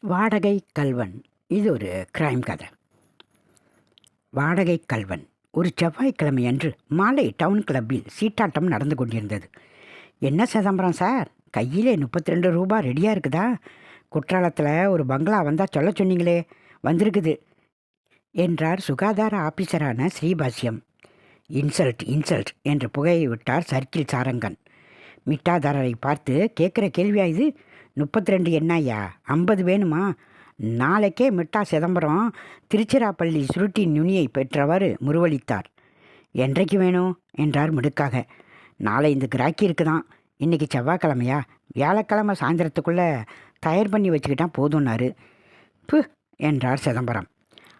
வாடகை கல்வன். இது ஒரு கிரைம் கதை. வாடகை கல்வன். ஒரு செவ்வாய்க்கிழமை அன்று மாலை டவுன் கிளப்பில் சீட்டாட்டம் நடந்து கொண்டிருந்தது. என்ன சிதம்பரம் சார்? கையிலே முப்பத்தி ரெண்டு ரூபா ரெடியாக இருக்குதா? குற்றாலத்தில் ஒரு பங்களா வந்தால் சொல்ல சொன்னீங்களே. வந்திருக்குது. என்றார் சுகாதார ஆபீசரான ஸ்ரீபாஷ்யம். இன்சல்ட் இன்சல்ட் என்று புகையை விட்டார் சர்க்கிள் சாரங்கன். மிட்டாதாரரை பார்த்து கேட்குற கேள்வியா இது? முப்பத்தி ரெண்டு என்னய்யா? ஐம்பது வேணுமா? நாளைக்கே மிட்டா சிதம்பரம் திருச்சிராப்பள்ளி சுருட்டி நுனியை பெற்றவாறு முருவளித்தார் என்றைக்கு வேணும்? என்றார் மிடுக்காக. நாளை இந்த கிராக்கி இருக்குதான். இன்றைக்கி செவ்வாய்க்கிழமையா? வியாழக்கிழமை சாயந்தரத்துக்குள்ளே தயார் பண்ணி வச்சுக்கிட்டா போதும்னாரு. பு என்றார் சிதம்பரம்.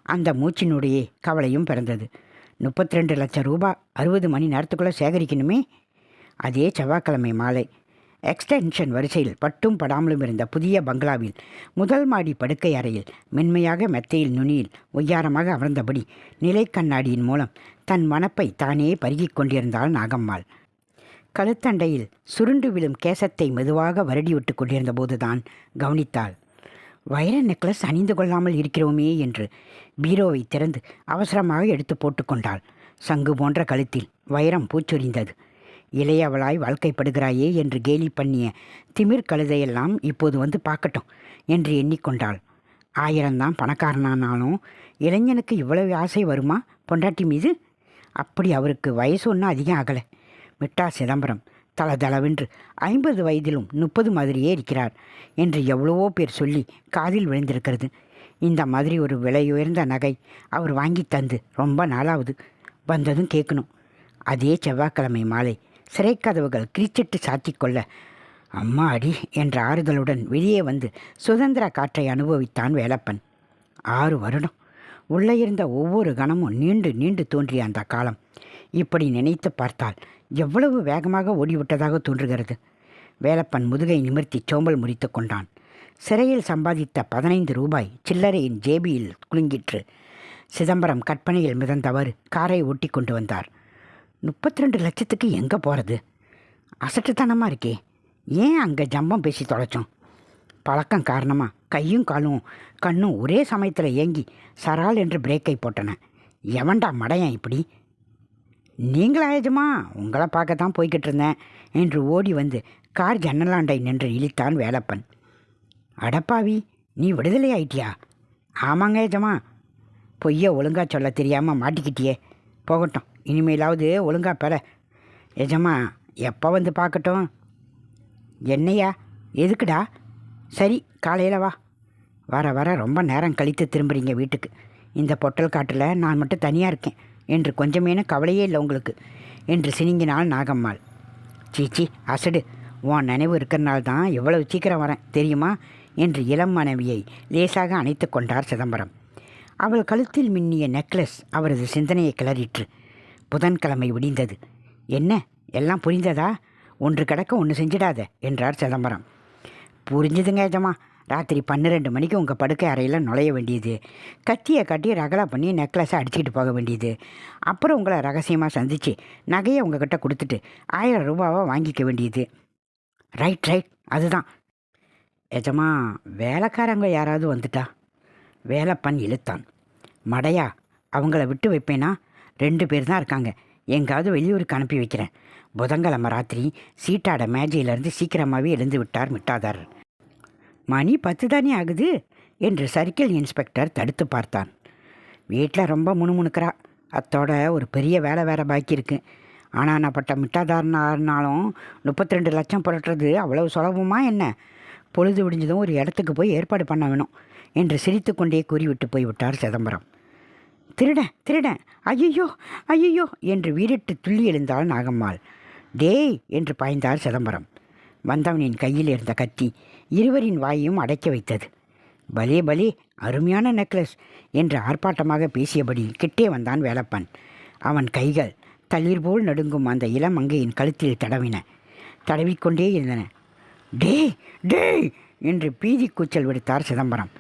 அந்த மூச்சினுடைய கவலையும் பிறந்தது. முப்பத்தி ரெண்டு லட்சம் ரூபாய் அறுபது மணி நேரத்துக்குள்ளே சேகரிக்கணுமே? அதே செவ்வாய்க்கிழமை மாலை. எக்ஸ்டென்ஷன் வரிசையில் பட்டும் படாமலும் இருந்த புதிய பங்களாவில் முதல் மாடி படுக்கை அறையில் மென்மையாக மெத்தையில் நுனியில் ஒய்யாரமாக அமர்ந்தபடி நிலை கண்ணாடியின் மூலம் தன் மனப்பை தானே பருகிக் கொண்டிருந்தாள் நாகம்மாள். கழுத்தண்டையில் சுருண்டு விழும் கேசத்தை மெதுவாக வருடிவிட்டு கொண்டிருந்த போதுதான் கவனித்தாள். வைர நெக்லஸ் அணிந்து கொள்ளாமல் இருக்கிறோமே என்று பீரோவை திறந்து அவசரமாக எடுத்து போட்டுக்கொண்டாள் சங்கு போன்ற கழுத்தில் வைரம் பூச்சொரிந்தது. இளையவளாய் வாழ்க்கைப்படுகிறாயே என்று கேலி பண்ணிய திமிர் கழுதையெல்லாம் இப்போது வந்து பார்க்கட்டும் என்று எண்ணிக்கொண்டாள். ஆயிரம்தான் பணக்காரனானாலும் இளைஞனுக்கு இவ்வளவு ஆசை வருமா பொண்டாட்டி மீது? அப்படி அவருக்கு வயசு ஒன்றும் அதிகம் ஆகலை மிட்டா சிதம்பரம் தல தளவென்று ஐம்பது வயதிலும் முப்பது மாதிரியே இருக்கிறார் என்று எவ்வளவோ பேர் சொல்லி காதில் விழுந்திருக்கிறது. இந்த மாதிரி ஒரு விலையுயர்ந்த நகை அவர் வாங்கி தந்து ரொம்ப நாளாவது வந்ததும் கேட்கணும். அதே செவ்வாய்க்கிழமை மாலை சிறைக்கதவுகள் கிரிச்சிட்டு சாத்திக்கொள்ள. அம்மா அடி என்ற ஆறுதலுடன் வெளியே வந்து சுதந்திர காற்றை அனுபவித்தான் வேலப்பன். ஆறு வருடம். உள்ளே இருந்த ஒவ்வொரு கணமும் நீண்டு நீண்டு தோன்றிய அந்த காலம். இப்படி நினைத்து பார்த்தால் எவ்வளவு வேகமாக ஓடிவிட்டதாக தோன்றுகிறது. வேலப்பன் முதுகை நிமிர்த்தி சோம்பல் முறித்து கொண்டான். சிறையில் சம்பாதித்த பதினைந்து ரூபாய் சில்லறையின் ஜேபியில் குலுங்கிற்று. சிதம்பரம் கற்பனையில் மிதந்தவர் காரை ஓட்டி கொண்டு வந்தார். முப்பத்தி ரெண்டு லட்சத்துக்கு எங்கே போகிறது அசட்டுத்தனமாக இருக்கே. ஏன் அங்கே ஜம்பம் பேசி தொலைச்சோம்? பழக்கம் காரணமாக கையும் காலும் கண்ணும் ஒரே சமயத்தில் ஏங்கி சரால் என்று பிரேக்கை போட்டன. எவன்டா மடையன் இப்படி? நீங்களா ஏஜமா உங்களை பார்க்க தான் போய்கிட்டு இருந்தேன் என்று ஓடி வந்து கார் ஜன்னலாண்டை நின்று இழித்தான் வேலப்பன். அடப்பாவி நீ விடுதலை ஆயிட்டியா? ஆமாங்க ஏஜமா பொய்ய ஒழுங்கா சொல்ல தெரியாமல் மாட்டிக்கிட்டியே. போகட்டும். இனிமேலாவது ஒழுங்கா பெற. எஜமா எப்போ வந்து பார்க்கட்டும்? என்னையா? எதுக்குடா? சரி காலையில் வா. வர வர ரொம்ப நேரம் கழித்து திரும்புறீங்க வீட்டுக்கு. இந்த பொட்டல் காட்டில் நான் மட்டும் தனியாக இருக்கேன். என்று கொஞ்சமேன கவலையே இல்லை உங்களுக்கு. என்று சினிங்கினாள் நாகம்மாள். சீச்சி அசடு. உன் நினைவு இருக்கிறனால தான் எவ்வளவு சீக்கிரம் வரேன் தெரியுமா? என்று இளம் மனைவியை லேசாக அணைத்து கொண்டார் சிதம்பரம். அவள் கழுத்தில் மின்னிய நெக்லஸ் அவரது சிந்தனையை கிளறிற்று. புதன்கிழமை விடிந்தது. என்ன எல்லாம் புரிந்ததா? ஒன்று கிடக்க ஒன்று செஞ்சிடாத என்றார் சிதம்பரம். புரிஞ்சுதுங்க ஏஜமா ராத்திரி பன்னிரெண்டு மணிக்கு உங்கள் படுக்கை அறையில் நுழைய வேண்டியது. கத்தியை கட்டி ரகலா பண்ணி நெக்லஸை அடிச்சுக்கிட்டு போக வேண்டியது. அப்புறம் உங்களை ரகசியமாக சந்தித்து நகையை உங்ககிட்ட கொடுத்துட்டு ஆயிரம் ரூபாவை வாங்கிக்க வேண்டியது. Right right. அதுதான். எஜமா வேலைக்காரங்க யாராவது வந்துட்டா? வேலைப்பன் இழுத்தான். மடையா அவங்கள விட்டு வைப்பேனா? ரெண்டு பேர் தான் இருக்காங்க. எங்காவது வெளியூருக்கு அனுப்பி வைக்கிறேன். புதன்கிழமை ராத்திரி சீட்டாட மேஜையிலேருந்து சீக்கிரமாகவே எழுந்து விட்டார் மிட்டாதாரர் மணி பத்து தானே ஆகுது? என்று சர்க்கிள் இன்ஸ்பெக்டர் தடுத்து பார்த்தான். வீட்டில் ரொம்ப முணுமுணுக்கிறா. அத்தோட ஒரு பெரிய வேலை வேற பாக்கி இருக்கு. ஆனால் நான் பட்ட மிட்டாதாரனாலும் முப்பத்தி ரெண்டு லட்சம் புரட்டுறது அவ்வளவு சுலபமா என்ன? பொழுது விடிஞ்சதும் ஒரு இடத்துக்கு போய் ஏற்பாடு பண்ண வேணும் என்று சிரித்து கொண்டே கூறிவிட்டு போய்விட்டார் சிதம்பரம். திருடன் திருடன் ஐயோ ஐயோ என்று வீரிட்டு துள்ளி எழுந்தாள் நாகம்மாள். டேய் என்று பாய்ந்தார் சிதம்பரம். வந்தவனின் கையில் இருந்த கத்தி இருவரின் வாயையும் அடைக்க வைத்தது. பலே பலே அருமையான நெக்லஸ் என்று ஆர்ப்பாட்டமாக பேசியபடி கிட்டே வந்தான் வேலப்பன். அவன் கைகள் தளிர் போல் நடுங்கும் அந்த இளமங்கையின் கழுத்தில் தடவின தடவிக்கொண்டே இருந்தன. டேய் டேய் என்று பீதி கூச்சல் விடுத்தார் சிதம்பரம்.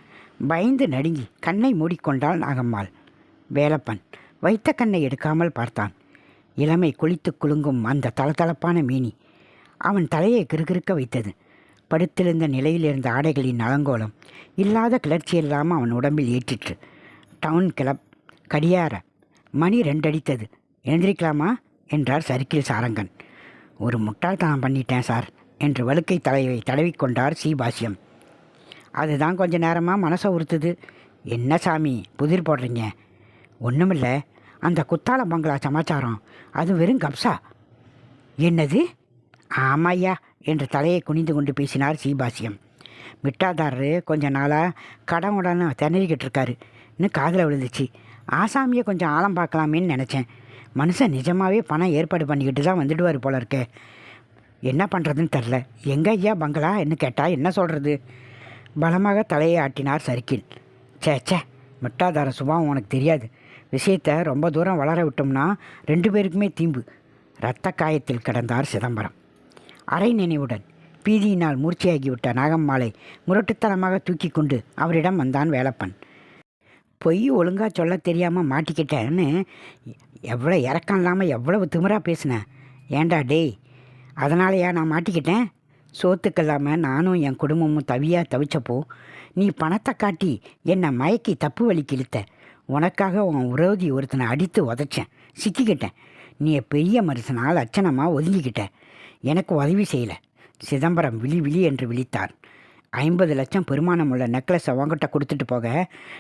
பயந்து நடுங்கி கண்ணை மூடிக்கொண்டாள் நாகம்மாள். வேலப்பன் வைத்த கண்ணை எடுக்காமல் பார்த்தான். இளமை குளித்து குலுங்கும் அந்த தளதளப்பான மீனி அவன் தலையை கிறுகிறுக்க வைத்தது. படுத்திருந்த நிலையில் இருந்த ஆடைகளின் அலங்கோலம் இல்லாத கிளர்ச்சி இல்லாமல் அவன் உடம்பில் ஏற்றிற்று. டவுன் கிளப் கடியார மணி ரெண்டடித்தது. எழுந்திரிக்கலாமா? என்றார் சறுக்கில் சாரங்கன். ஒரு முட்டாள்தனம் பண்ணிட்டேன் சார் என்று வழுக்கை தலையை தடவிக்கொண்டார் சீபாசியம் அதுதான் கொஞ்ச நேரமாக மனசை உறுத்துது. என்ன சாமி புதிர் போடுறீங்க? ஒன்றுமில்ல அந்த குத்தால பங்களா சமாச்சாரம். அது வெறும் கப்சா. என்னது? ஆமாய்யா என்று தலையை குனிந்து கொண்டு பேசினார் சீபாசியம். மிட்டாதாரரு கொஞ்ச நாளாக கடன் உடனே திணறிக்கிட்டு இருக்காரு. இன்னும் காதில் விழுந்துச்சு. ஆசாமியை கொஞ்சம் ஆழம் பார்க்கலாமேன்னு நினச்சேன். மனுஷன் நிஜமாகவே பணம் ஏற்பாடு பண்ணிக்கிட்டு தான் வந்துடுவார் போல இருக்கே. என்ன பண்ணுறதுன்னு தெரில எங்கே ஐயா பங்களா? என்ன கேட்டால் என்ன சொல்கிறது பலமாக தலையை ஆட்டினார் சர்க்கிள் ச்சே ச்சே மிட்டாதார சுபாவம் உனக்கு தெரியாது. விஷயத்தை ரொம்ப தூரம் வளர விட்டோம்னா ரெண்டு பேருக்குமே தீம்பு. இரத்த காயத்தில் கிடந்தார் சிதம்பரம். அரை நினைவுடன் பீதியினால் மூர்ச்சியாகிவிட்ட நாகம்மாளை முரட்டுத்தனமாக தூக்கி கொண்டு அவரிடம் வந்தான் வேலப்பன். பொய் ஒழுங்காக சொல்ல தெரியாமல் மாட்டிக்கிட்டேன்னு எவ்வளோ இறக்கம் இல்லாமல் எவ்வளவு திமிராக பேசினேன் ஏன்டா டேய் அதனாலயா நான் மாட்டிக்கிட்டேன்? சோத்துக்கு இல்லாமல் நானும் என் குடும்பமும் தவியாக தவிச்சப்போ நீ பணத்தை காட்டி என்னை மயக்கி தப்பு வழிக்கு இழுத்த உனக்காக உன் உறவுதி ஒருத்தனை அடித்து உதைச்சேன். சிக்கிக்கிட்டேன். நீ பெரிய மனுஷனால் லட்சணமாக ஒதுங்கிக்கிட்ட. எனக்கு உதவி செய்யலை. சிதம்பரம் விழி விழி என்று விழித்தார். ஐம்பது லட்சம் பெருமானம் உள்ள நெக்லஸை உங்ககிட்ட கொடுத்துட்டு போக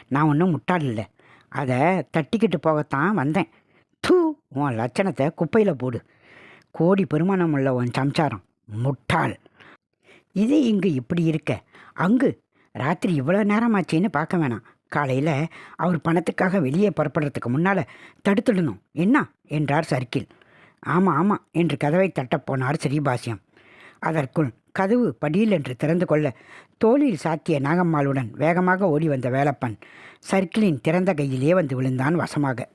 நான் ஒன்றும் முட்டாள் இல்லை. அதை தட்டிக்கிட்டு போகத்தான் வந்தேன். தூ உன் லட்சணத்தை குப்பையில் போடு. கோடி பெருமானம் உள்ள உன் சம்சாரம் முட்டாள். இது இங்கு இப்படி இருக்க. அங்கு ராத்திரி இவ்வளோ நேரமாச்சின்னு பார்க்க வேணாம். காலையில் அவர் பணத்துக்காக வெளியே புறப்படுறதுக்கு முன்னால் தடுத்துடணும் என்ன? என்றார் சர்க்கிள் ஆமாம் ஆமாம் என்று கதவை தட்டப் போனார் ஸ்ரீபாசியம் அதற்குள் கதவு படியில் என்று திறந்து கொள்ள தோளில் சாத்திய நாகம்மாளுடன் வேகமாக ஓடி வந்த வேலப்பன் சர்க்கிளின் திறந்த கையிலே வந்து விழுந்தான் வசமாக.